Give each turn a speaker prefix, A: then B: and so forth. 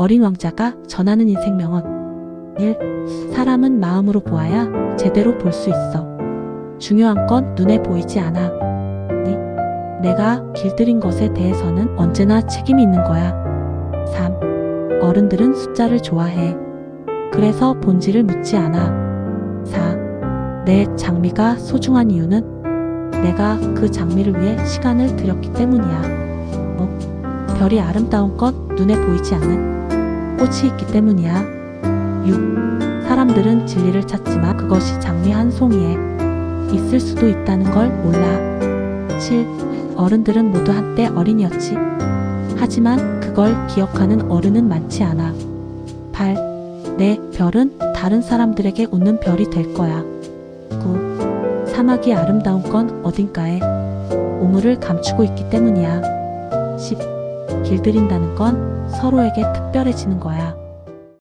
A: 어린 왕자가 전하는 인생 명언 1. 사람은 마음으로 보아야 제대로 볼 수 있어. 중요한 건 눈에 보이지 않아. 2. 내가 길들인 것에 대해서는 언제나 책임이 있는 거야. 3. 어른들은 숫자를 좋아해. 그래서 본질을 묻지 않아. 4. 내 장미가 소중한 이유는 내가 그 장미를 위해 시간을 들였기 때문이야. 5. 별이 아름다운 건 눈에 보이지 않는 꽃이 있기 때문이야. 6. 사람들은 진리를 찾지만 그것이 장미 한 송이에 있을 수도 있다는 걸 몰라. 7. 어른들은 모두 한때 어린이였지. 하지만 그걸 기억하는 어른은 많지 않아. 8. 내 별은 다른 사람들에게 웃는 별이 될 거야. 9. 사막이 아름다운 건 어딘가에 우물을 감추고 있기 때문이야. 10. 길들인다는 건 서로에게 특별해지는 거야.